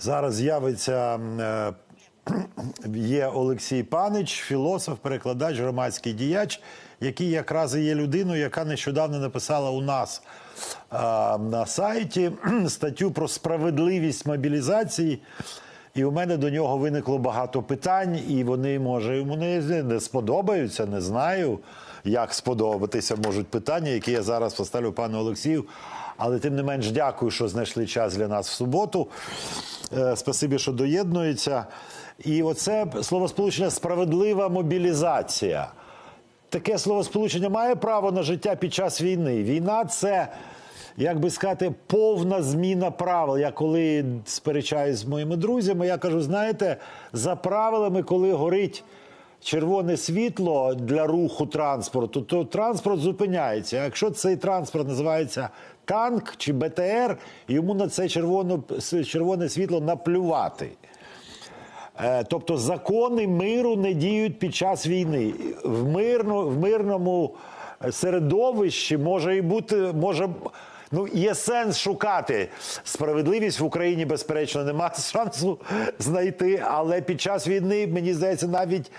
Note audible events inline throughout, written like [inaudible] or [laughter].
Зараз з'явиться е, є Олексій Панич, філософ, перекладач, громадський діяч, який якраз і є людиною, яка нещодавно написала у нас на сайті [clears throat] статтю про справедливість мобілізації. І у мене до нього виникло багато питань, і вони, може, йому не, не сподобаються, не знаю, як сподобатися можуть питання, які я зараз поставлю пану Олексію. Але тим не менш, дякую, що знайшли час для нас в суботу. Е, Спасибі, що доєднується. І оце словосполучення справедлива мобілізація. Таке словосполучення має право на життя під час війни. Війна це, як би сказати, повна зміна правил. Я коли сперечаюсь з моїми друзями, я кажу: знаєте, за правилами, коли горить червоне світло для руху транспорту, то транспорт зупиняється. Якщо цей транспорт називається танк чи БТР, йому на це червоне, червоне світло наплювати. Е, Тобто закони миру не діють під час війни. В, мирно, в мирному середовищі може і бути, може. Ну, є сенс шукати справедливість в Україні, безперечно, немає [laughs] шансу знайти. Але під час війни, мені здається, навіть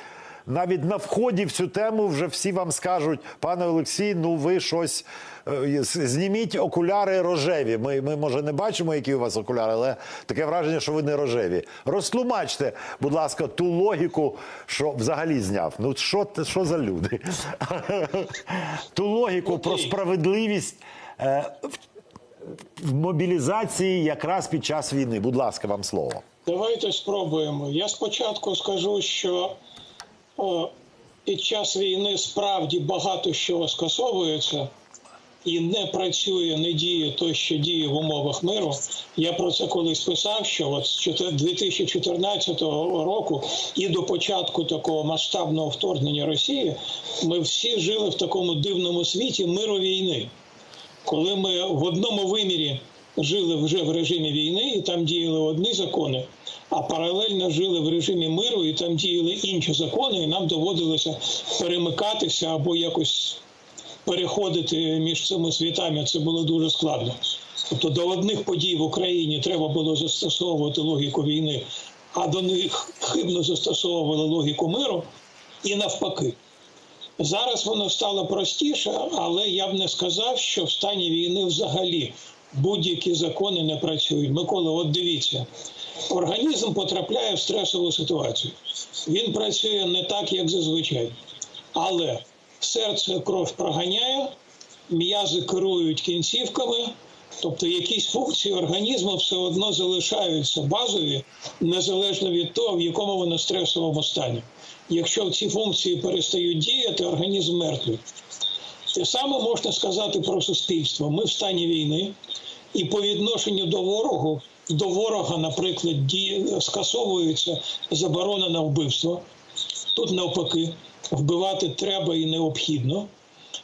навіть на вході в цю тему вже всі вам скажуть, пане Олексій, ну ви щось е, зніміть окуляри рожеві. Ми, ми може не бачимо, які у вас окуляри, але таке враження, що ви не рожеві. Розтлумачте, будь ласка, ту логіку, що взагалі зняв. Ну що, що за люди? [laughs] Ту логіку про справедливість. е, в- мобілізації якраз під час війни. Будь ласка, вам слово. Давайте спробуємо. Я спочатку скажу, що під час війни справді багато що скасовується і не працює, не діє то, що діє в умовах миру. Я про це колись писав, що от з 4 2014 року і до початку такого масштабного вторгнення Росії ми всі жили в такому дивному світі миру війни коли ми в одному вимірі жили вже в режимі війни, і там діяли одні закони, а паралельно жили в режимі миру, і там діяли інші закони, і нам доводилося перемикатися або якось переходити між цими світами. Це було дуже складно. Тобто до одних подій в Україні треба було застосовувати логіку війни, а до них хибно застосовували логіку миру, і навпаки. Зараз воно стало простіше, але я б не сказав, що в стані війни взагалі будь-які закони не працюють. Микола, от дивіться, організм потрапляє в стресову ситуацію. Він працює не так, як зазвичай, але серце кров проганяє, м'язи керують кінцівками. Тобто якісь функції організму все одно залишаються базові, незалежно від того, в якому воно стресовому стані. Якщо ці функції перестають діяти, організм мертвий. Те саме можна сказати про суспільство. Ми в стані війни, і по відношенню до ворогу, до ворога, наприклад, діє, скасовується заборона на вбивство. Тут навпаки, вбивати треба і необхідно.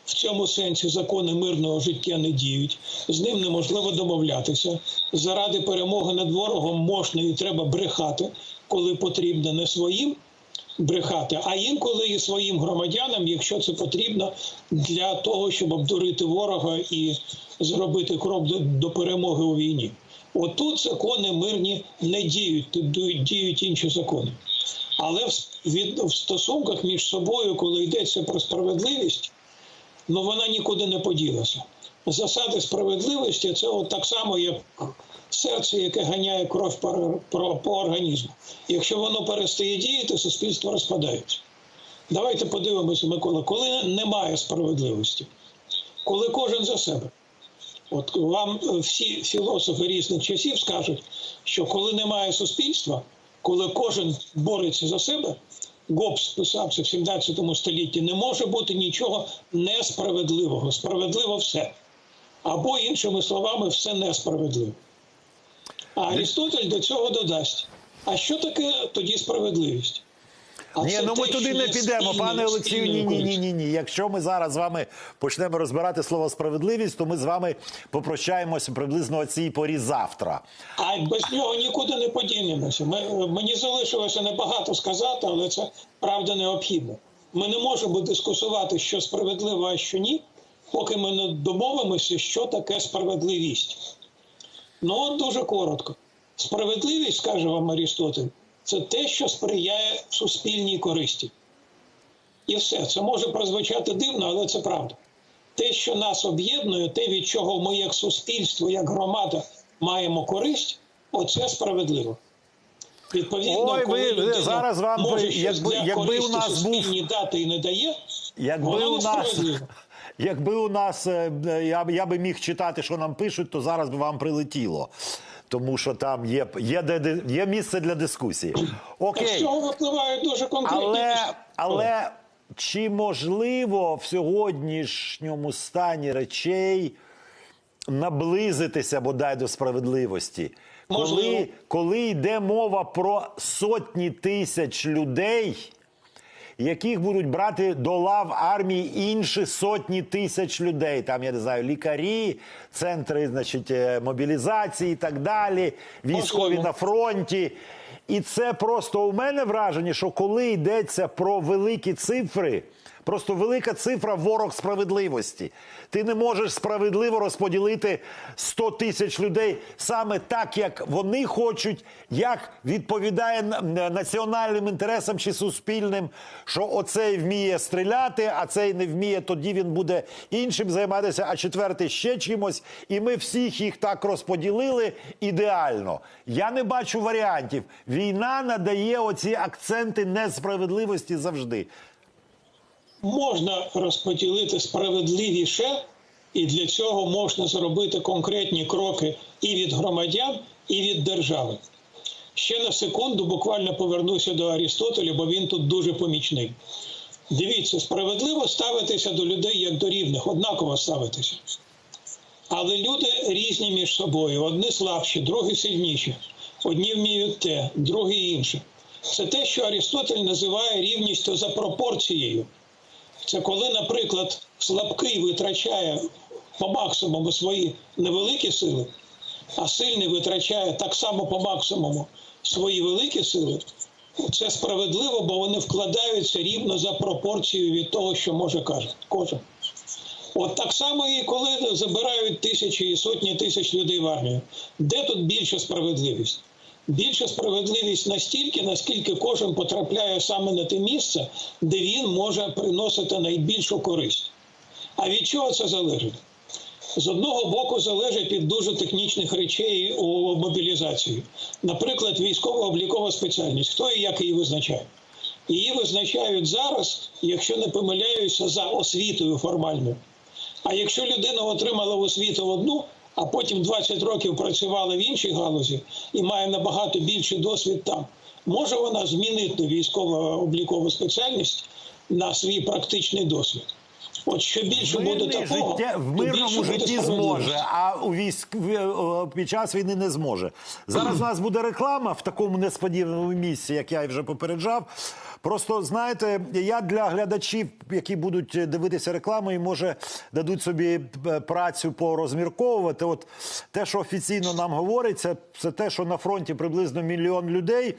В цьому сенсі закони мирного життя не діють, з ним неможливо домовлятися. Заради перемоги над ворогом можна і треба брехати, коли потрібно не своїм брехати, а інколи і своїм громадянам, якщо це потрібно для того, щоб обдурити ворога і зробити крок до, перемоги у війні. Отут закони мирні не діють, тут діють- інші закони. Але в, від, в стосунках між собою, коли йдеться про справедливість, ну вона нікуди не поділася. Засади справедливості це от так само, як серце, яке ганяє кров по, по, по організму. Якщо воно перестає діяти, суспільство розпадається. Давайте подивимося, Микола, коли немає справедливості, коли кожен за себе. От вам е, всі філософи різних часів скажуть, що коли немає суспільства, коли кожен бореться за себе, Гоббс писав це в 17 столітті, не може бути нічого несправедливого. Справедливо все. Або, іншими словами, все несправедливо. А Арістотель до цього додасть. А що таке тоді справедливість? Ні, ну ми туди не підемо, пане Олексію. Ні, ні, ні, ні, ні. Якщо ми зараз з вами почнемо розбирати слово справедливість, то ми з вами попрощаємося приблизно о цій порі завтра. А без нього нікуди не подінемося. Ми, мені залишилося небагато сказати, але це правда необхідно. Ми не можемо дискусувати, що справедливо, а що ні, поки ми не домовимося, що таке справедливість. Ну, от дуже коротко. Справедливість, каже вам Арістотель, це те, що сприяє суспільній користі. І все. Це може прозвучати дивно, але це правда. Те, що нас об'єднує, те, від чого ми, як суспільство, як громада, маємо користь, оце справедливо. Відповідно, Ой, коли ви- зараз вам може щось якби- для якби у нас був- дати і не дає, Якби вона у нас, [laughs] якби у нас е, я, я би міг читати, що нам пишуть, то зараз би вам прилетіло. Тому що там є, є, де- є місце для дискусії. Так з Окей. цього випливають дуже конкретні Але, але чи можливо в сьогоднішньому стані речей наблизитися бодай до справедливості? Коли, коли йде мова про сотні тисяч людей, яких будуть брати до лав армії інші сотні тисяч людей, там я не знаю, лікарі, центри, значить, е, мобілізації і так далі, військові на фронті. І це просто у мене враження, що коли йдеться про великі цифри, просто велика цифра ворог справедливості. Ти не можеш справедливо розподілити 100 тисяч людей саме так, як вони хочуть, як відповідає на- на- національним інтересам чи суспільним, що оцей вміє стріляти, а цей не вміє, тоді він буде іншим займатися, а четвертий ще чимось. І ми всіх їх так розподілили ідеально. Я не бачу варіантів. Війна надає оці акценти несправедливості завжди. Можна розподілити справедливіше, і для цього можна зробити конкретні кроки і від громадян, і від держави. Ще на секунду буквально повернуся до Арістотеля, бо він тут дуже помічний. Дивіться, справедливо ставитися до людей як до рівних, однаково ставитися. Але люди різні між собою. Одні слабші, другі сильніші. Одні вміють те, другі інше. Це те, що Арістотель називає рівністю за пропорцією. Це коли, наприклад, слабкий витрачає по максимуму свої невеликі сили, а сильний витрачає так само по максимуму свої великі сили. Це справедливо, бо вони вкладаються рівно за пропорцією від того, що може кожен. От так само і коли забирають тисячі і сотні тисяч людей в армію. Де тут більша справедливість? Більша справедливість настільки, наскільки кожен потрапляє саме на те місце, де він може приносити найбільшу користь. А від чого це залежить? З одного боку залежить від дуже технічних речей у мобілізації. Наприклад, військово-облікова спеціальність. Хто і як її визначає? Її визначають зараз, якщо не помиляюся, за освітою формальною. А якщо людина отримала освіту одну, а потім 20 років працювала в іншій галузі і має набагато більший досвід там, може вона змінити військово-облікову спеціальність на свій практичний досвід. От що більше буде такого, життя в мирному житті зможе, а у військ під час війни не зможе. Зараз у нас буде реклама в такому несподіваному місці, як я вже попереджав. Просто знаєте, я для глядачів, які будуть дивитися рекламу, і може дадуть собі е, працю порозмірковувати. От те, що офіційно нам говориться, це те, що на фронті приблизно мільйон людей.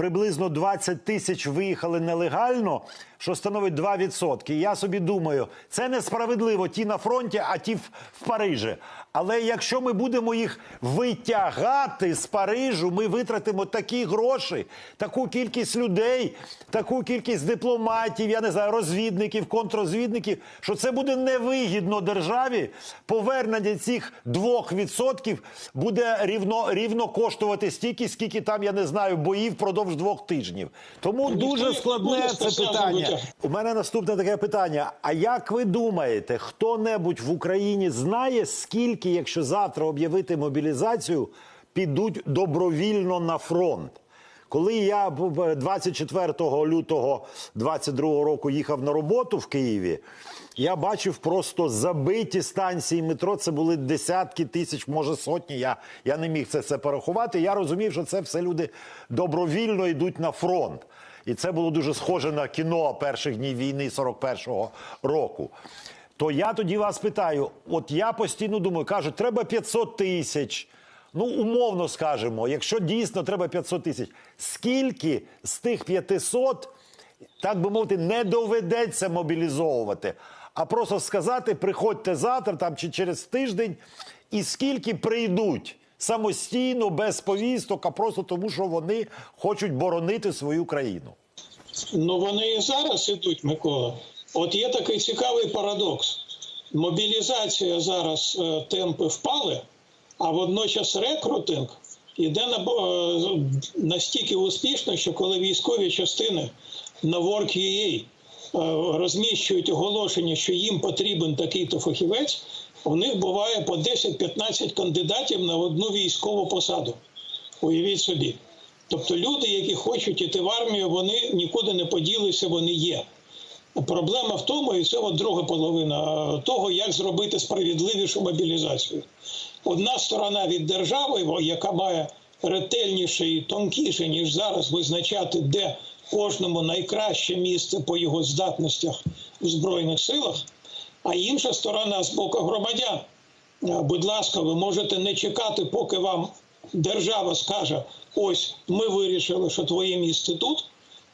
Приблизно 20 тисяч виїхали нелегально, що становить 2%. І я собі думаю, це несправедливо ті на фронті, а ті в, Парижі. Але якщо ми будемо їх витягати з Парижу, ми витратимо такі гроші, таку кількість людей, таку кількість дипломатів, я не знаю, розвідників, контррозвідників, що це буде невигідно державі. Повернення цих 2% буде рівно, рівно коштувати стільки, скільки там, я не знаю, боїв впродовж двох тижнів. Тому Ніхто дуже складне це питання. У мене наступне таке питання. А як ви думаєте, хто-небудь в Україні знає, скільки, якщо завтра об'явити мобілізацію, підуть добровільно на фронт? Коли я б- б- 24 лютого 22 року їхав на роботу в Києві, я бачив просто забиті станції метро. Це були десятки тисяч, може сотні. Я, я не міг це, це порахувати. Я розумів, що це все люди добровільно йдуть на фронт. І це було дуже схоже на кіно перших днів війни 41-го року. То я тоді вас питаю: от я постійно думаю, кажуть, треба 500 тисяч. Ну, умовно скажемо, якщо дійсно треба 500 тисяч, скільки з тих 500, так би мовити, не доведеться мобілізовувати, а просто сказати, приходьте завтра там чи через тиждень, і скільки прийдуть? самостійно, без повісток, а просто тому, що вони хочуть боронити свою країну. Ну вони і зараз ідуть, Микола. От є такий цікавий парадокс. Мобілізація зараз е, темпи впали, а водночас рекрутинг іде е, настільки успішно, що коли військові частини на Work.ua розміщують оголошення, що їм потрібен такий-то фахівець, у них буває по 10-15 кандидатів на одну військову посаду. Уявіть собі. Тобто люди, які хочуть іти в армію, вони нікуди не поділися, вони є. Проблема в тому, і це от друга половина е, того, як зробити справедливішу мобілізацію. Одна сторона від держави, яка має ретельніше і тонкіше, ніж зараз, визначати, де кожному найкраще місце по його здатностях в Збройних силах, а інша сторона з боку громадян. Е, Будь ласка, ви можете не чекати, поки вам держава скаже: ось ми вирішили, що твоє місце тут,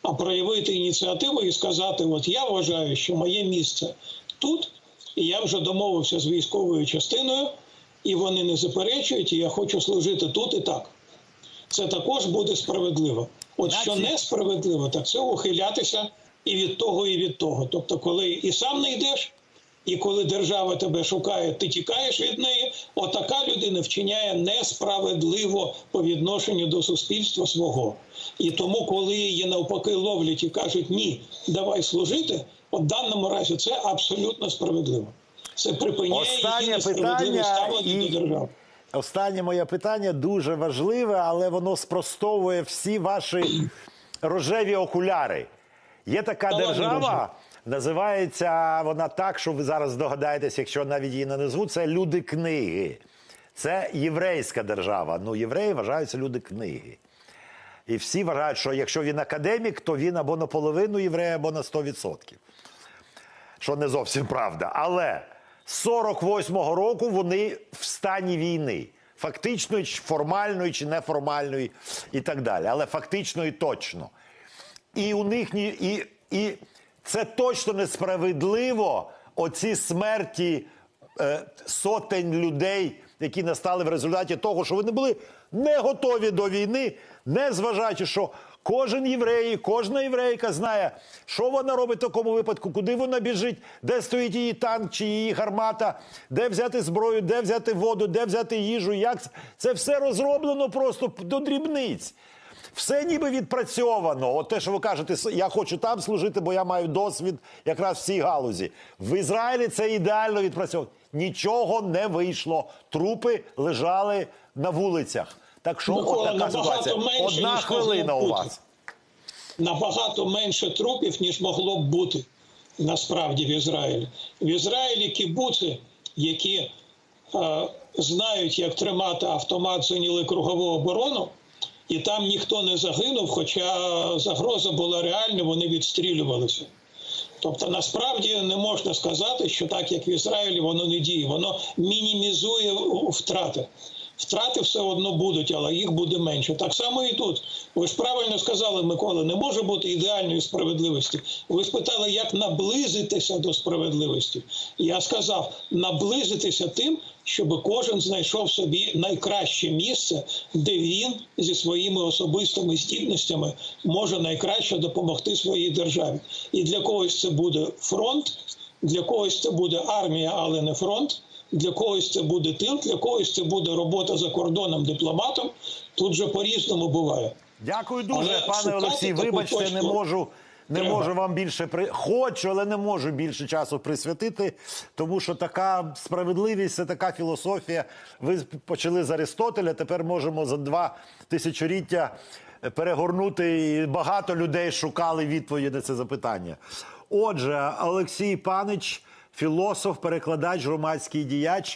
а проявити ініціативу і сказати: От я вважаю, що моє місце тут, і я вже домовився з військовою частиною, і вони не заперечують, і я хочу служити тут і так. Це також буде справедливо. От що несправедливо, так це ухилятися і від того, і від того. Тобто, коли і сам не йдеш, і коли держава тебе шукає, ти тікаєш від неї. Отака людина вчиняє несправедливо по відношенню до суспільства свого. І тому, коли її навпаки ловлять і кажуть ні, давай служити, от в даному разі це абсолютно справедливо. Це припиняє її несправедливе ставлення і- до держави. Останнє моє питання дуже важливе, але воно спростовує всі ваші [clears throat] рожеві окуляри. Є така Та держава, називається вона так, що ви зараз здогадаєтесь, якщо навіть її не назвуть, це люди книги. Це єврейська держава. Ну, євреї вважаються люди книги. І всі вважають, що якщо він академік, то він або наполовину єврей, або на 100%. Що не зовсім правда. Але 48-го року вони в стані війни. Фактичної, формальної чи неформальної, і так далі. Але фактично і точно. І у них ні, і, і це точно несправедливо. Оці смерті е, сотень людей, які настали в результаті того, що вони були не готові до війни, не зважаючи, що кожен єврей, кожна єврейка знає, що вона робить в такому випадку, куди вона біжить, де стоїть її танк чи її гармата, де взяти зброю, де взяти воду, де взяти їжу. Як це- все розроблено просто до дрібниць. Все ніби відпрацьовано. От те, що ви кажете, я хочу там служити, бо я маю досвід якраз в цій галузі. В Ізраїлі це ідеально відпрацьовано. Нічого не вийшло. Трупи лежали на вулицях. Так що Микола, от така ситуація. менше, Одна хвилина у вас. набагато менше трупів, ніж могло б бути насправді в Ізраїлі. В Ізраїлі кібуци, які е, знають, як тримати автомат, зайняли кругову оборону, і там ніхто не загинув, хоча загроза була реальна, вони відстрілювалися. Тобто насправді не можна сказати, що так як в Ізраїлі воно не діє, воно мінімізує втрати. Втрати все одно будуть, але їх буде менше. Так само і тут. Ви ж правильно сказали, Микола, не може бути ідеальної справедливості. Ви спитали, як наблизитися до справедливості. Я сказав, наблизитися тим, щоб кожен знайшов собі найкраще місце, де він зі своїми особистими здібностями може найкраще допомогти своїй державі. І для когось це буде фронт, для когось це буде армія, але не фронт. Для когось це буде тил, для когось це буде робота за кордоном дипломатом. Тут же по-різному буває. Дякую дуже, Але пане Олексій. Вибачте, не можу. Не треба. можу вам більше при хочу, але не можу більше часу присвятити, тому що така справедливість, це така філософія. Ви почали з Аристотеля. Тепер можемо за два тисячоліття перегорнути, і багато людей шукали відповіді на це запитання. Отже, Олексій Панич, філософ, перекладач, громадський діяч.